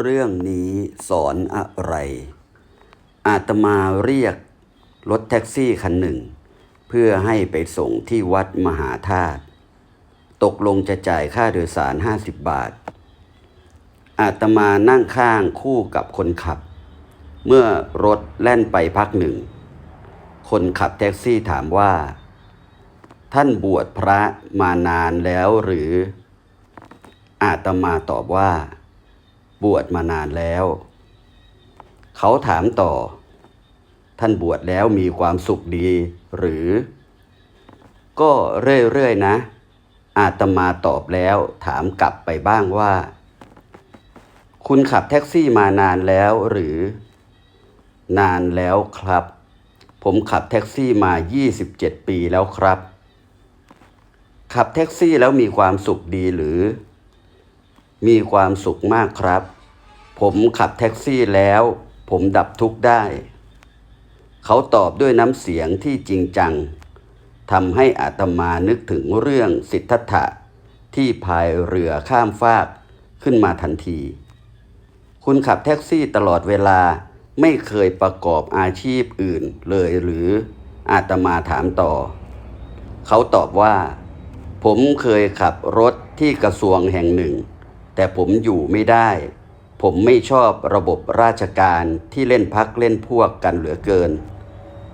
เรื่องนี้สอนอะไร อาตมาเรียกรถแท็กซี่คันหนึ่ง เพื่อให้ไปส่งที่วัดมหาธาตุ ตกลงจะจ่ายค่าโดยสาร 50 บาท อาตมานั่งข้างคู่กับคนขับ เมื่อรถแล่นไปพักหนึ่ง คนขับแท็กซี่ถามว่า ท่านบวชพระมานานแล้วหรือ อาตมาตอบว่า บวชมานานแล้ว เขาถามต่อ ท่านบวชแล้วมีความสุขดีหรือ ก็เรื่อยๆนะ อาตมาตอบแล้วถามกลับไปบ้างว่า คุณขับแท็กซี่มานานแล้วหรือ นานแล้วครับ ผมขับแท็กซี่มา 27 ปีแล้วครับ ขับแท็กซี่แล้วมีความสุขดีหรือ มีความสุขมากครับ ผมขับแท็กซี่แล้ว ผมดับทุกข์ได้ เขาตอบด้วยน้ำเสียงที่จริงจังทำให้อาตมานึกถึงเรื่องสิทธัตถะที่พายเรือข้ามฟากขึ้นมาทันที คุณขับแท็กซี่ตลอดเวลาไม่เคยประกอบอาชีพอื่นเลยหรืออาตมาถามต่อ เขาตอบว่า ผมเคยขับรถที่กระทรวงแห่งหนึ่ง แต่ผมอยู่ไม่ได้ ผมไม่ชอบระบบราชการที่เล่นพักเล่นพวกกันเหลือเกิน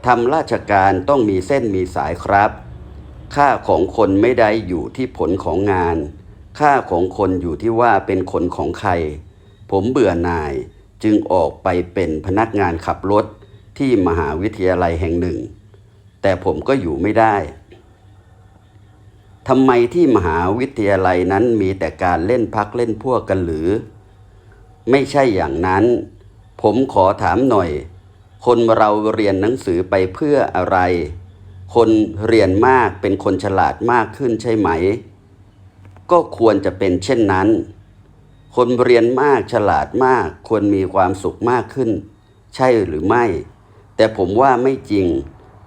ทำราชการต้องมีเส้นมีสายครับ ค่าของคนไม่ได้อยู่ที่ผลของงาน ค่าของคนอยู่ที่ว่าเป็นคนของใคร ผมเบื่อหน่ายจึงออกไปเป็นพนักงานขับรถที่มหาวิทยาลัยแห่งหนึ่ง แต่ผมก็อยู่ไม่ได้ ทำไมที่มหาวิทยาลัยนั้นมีแต่การเล่นพักเล่นพวกกันหรือ ไม่ใช่อย่างนั้น ผมขอถามหน่อย คนเราเรียนหนังสือไปเพื่ออะไร คนเรียนมากเป็นคนฉลาดมากขึ้นใช่ไหม ก็ควรจะเป็นเช่นนั้น คนเรียนมากฉลาดมากควรมีความสุขมากขึ้น ใช่หรือไม่ แต่ผมว่าไม่จริง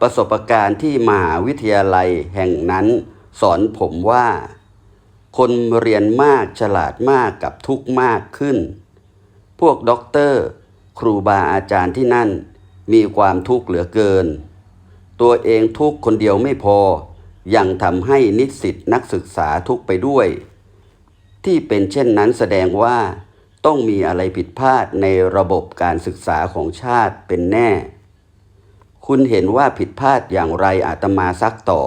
ประสบการณ์ที่มหาวิทยาลัยแห่งนั้น สอนผมว่า คนเรียนมากฉลาดมากกับทุกมากขึ้น พวกด็อกเตอร์ ครูบาอาจารย์ที่นั่น มีความทุกข์เหลือเกิน ตัวเองทุกคนเดียวไม่พอ ยังทำให้นิสิตนักศึกษาทุกไปด้วย ที่เป็นเช่นนั้นแสดงว่า ต้องมีอะไรผิดพลาดในระบบการศึกษาของชาติเป็นแน่ คุณเห็นว่าผิดพลาดอย่างไรอาตมาซักต่อ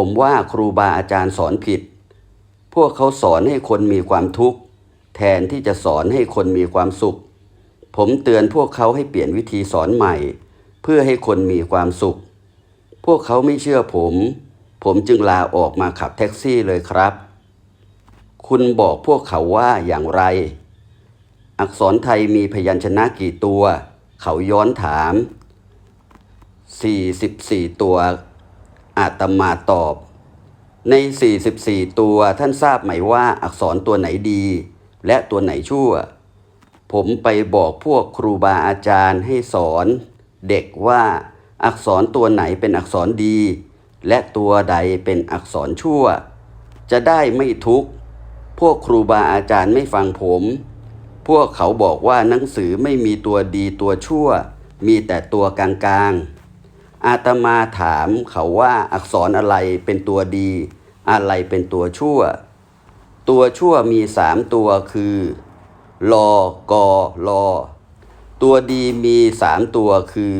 ผมว่าครูบาอาจารย์สอนผิด พวกเขาสอนให้คนมีความทุกข์แทนที่จะสอนให้คนมีความสุข ผมเตือนพวกเขาให้เปลี่ยนวิธีสอนใหม่ เพื่อให้คนมีความสุข พวกเขาไม่เชื่อผม ผมจึงลาออกมาขับแท็กซี่เลยครับ คุณบอกพวกเขาว่าอย่างไร อักษรไทยมีพยัญชนะกี่ตัว เขาย้อนถาม 44 ตัว อาตมาตอบ ใน 44 ตัวท่านทราบไหมว่าอักษรตัวไหนดี และตัวไหนชั่ว ผมไปบอกพวกครูบาอาจารย์ให้สอน เด็กว่าอักษรตัวไหนเป็นอักษรดี และตัวใดเป็นอักษรชั่ว จะได้ไม่ทุกข์พวกครูบาอาจารย์ไม่ฟังผม พวกเขาบอกว่าหนังสือไม่มีตัวดีตัวชั่ว มีแต่ตัวกลางๆ อาตมาถามเขาว่าอักษรอะไรเป็นตัวดี อะไรเป็นตัวชั่ว ตัวชั่วมีสามตัวคือลอกอลอตัวดีมีสามตัวคือ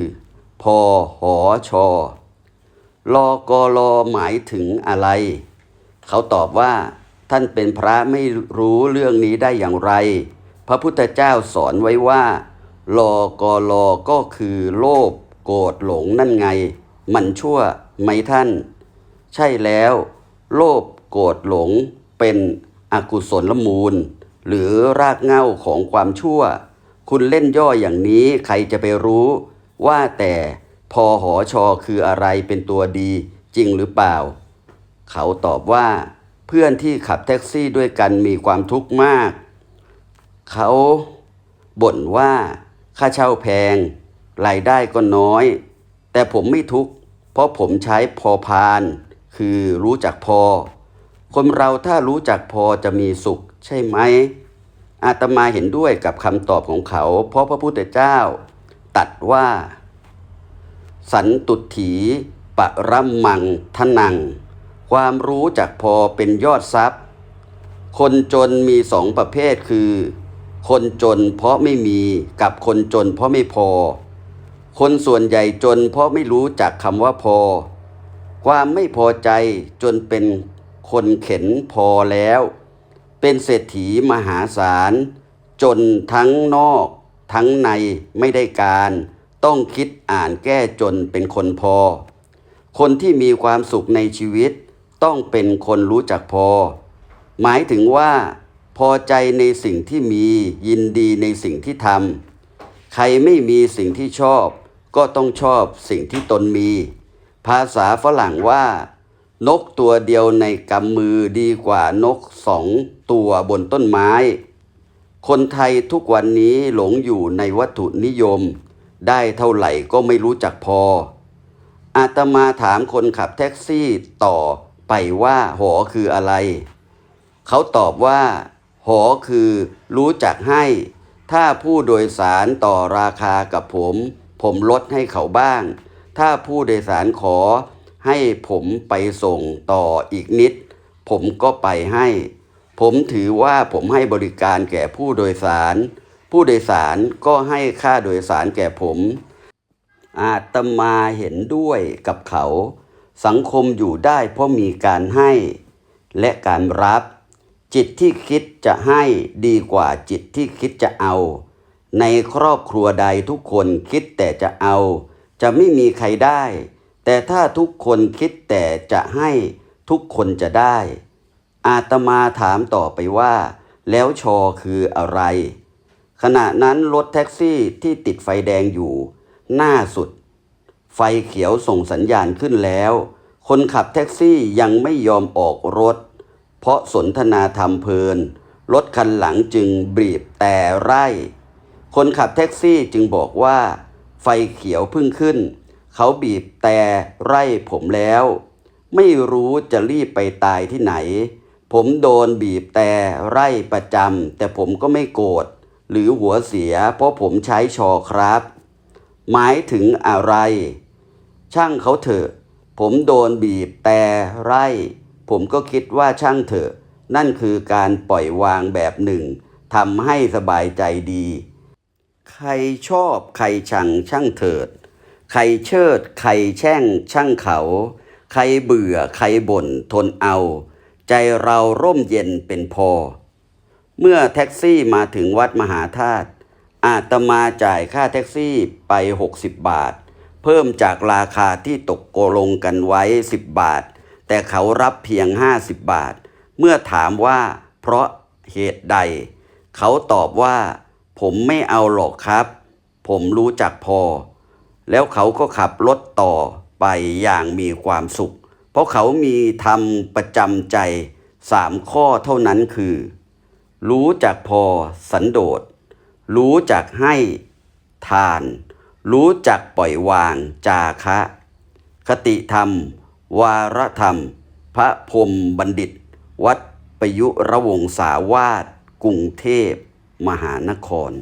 พอหอชอลอกอลอหมายถึงอะไร เขาตอบว่า ท่านเป็นพระไม่รู้เรื่องนี้ได้อย่างไร พระพุทธเจ้าสอนไว้ว่าลอกอลอก็คือโลภ โกรธหลงนั่นไง มันชั่วไหมท่าน ใช่แล้ว โลภโกรธหลงเป็นอกุศลลมูล หรือรากเหง้าของความชั่ว คุณเล่นย่ออย่างนี้ใครจะไปรู้ ว่าแต่พอหอชอคืออะไรเป็นตัวดีจริงหรือเปล่า เขาตอบว่า เพื่อนที่ขับแท็กซี่ด้วยกันมีความทุกข์มาก เขาบ่นว่าค่าเช่าแพง รายได้ก็น้อย แต่ผมไม่ทุกข์เพราะผมใช้พอพาน คือรู้จักพอ คนเราถ้ารู้จักพอจะมีสุขใช่ไหมอาตมาเห็นด้วยกับคำตอบของเขา เพราะพระพุทธเจ้า ตัดว่า สันตุถีปรมังทนัง ความรู้จักพอเป็นยอดทรัพย์ คนจนมีสองประเภทคือ คนจนเพราะไม่มีกับคนจนเพราะไม่พอ คนส่วนใหญ่จนเพราะไม่รู้จักคำว่าพอ ความไม่พอใจจนเป็นคนเข็นพอแล้ว เป็นเศรษฐีมหาศาล จนทั้งนอก ทั้งในไม่ได้การ ต้องคิดอ่านแก้จนเป็นคนพอ คนที่มีความสุขในชีวิต ต้องเป็นคนรู้จักพอ หมายถึงว่าพอใจในสิ่งที่มียินดีในสิ่งที่ทำใครไม่มีสิ่งที่ชอบ ก็ต้องชอบสิ่งที่ตนมี ภาษาฝรั่งว่า นกตัวเดียวในกำมือดีกว่านกสองตัวบนต้นไม้ คนไทยทุกวันนี้หลงอยู่ในวัตถุนิยม ได้เท่าไหร่ก็ไม่รู้จักพอ อาตมาถามคนขับแท็กซี่ต่อไปว่าหอคืออะไร เขาตอบว่า หอคือรู้จักให้ ถ้าผู้โดยสารต่อราคากับผม ผมลดให้เขาบ้าง ถ้าผู้โดยสารขอให้ผมไปส่งต่ออีกนิด ผมก็ไปให้ ผมถือว่าผมให้บริการแก่ผู้โดยสาร ผู้โดยสารก็ให้ค่าโดยสารแก่ผม อาตมาเห็นด้วยกับเขา สังคมอยู่ได้เพราะมีการให้ และการรับ จิตที่คิดจะให้ดีกว่าจิตที่คิดจะเอา ในครอบครัวใดทุกคนคิดแต่จะเอา จะไม่มีใครได้ แต่ถ้าทุกคนคิดแต่จะให้ทุกคนจะได้ อาตมาถามต่อไปว่า แล้วชอคืออะไร ขณะนั้นรถแท็กซี่ที่ติดไฟแดงอยู่ หน้าสุด ไฟเขียวส่งสัญญาณขึ้นแล้ว คนขับแท็กซี่ยังไม่ยอมออกรถ เพราะสนทนาธรรมเพลินรถคันหลังจึงบีบแต่ไร่ คนขับแท็กซี่จึงบอกว่า ไฟเขียวเพิ่งขึ้น เขาบีบแต่ไร่ผมแล้ว ไม่รู้จะรีบไปตายที่ไหน ผมโดนบีบแต่ไร่ประจำแต่ผมก็ไม่โกรธหรือหัวเสียเพราะผมใช้ชอครับ หมายถึงอะไร ช่างเขาเถอะ ผมโดนบีบแต่ไร่ผมก็คิดว่าช่างเถอะ นั่นคือการปล่อยวางแบบหนึ่งทำให้สบายใจดี ใครชอบใครชังช่างเถิด ใครเชิดใครแช่งช่างเขา ใครเบื่อใครบ่นทนเอา ใจเราร่มเย็นเป็นพอ เมื่อแท็กซี่มาถึงวัดมหาธาตุอาตมาจ่ายค่าแท็กซี่ไป 60 บาท เพิ่มจากราคาที่ตกโกลงกันไว้ 10 บาท แต่เขารับเพียง 50 บาท เมื่อถามว่าเพราะเหตุใด เขาตอบว่า ผมไม่เอาหรอกครับ ผมรู้จักพอ แล้วเขาก็ขับรถต่อไปอย่างมีความสุข เพราะเขามีทำประจำใจสามข้อเท่านั้นคือ รู้จักพอสันโดษ รู้จักให้ทาน รู้จักปล่อยวางจาคะ คติธรรม วารธรรม พระพรมบัณฑิต วัดประยุระวงศาวาสกรุงเทพ มหานคร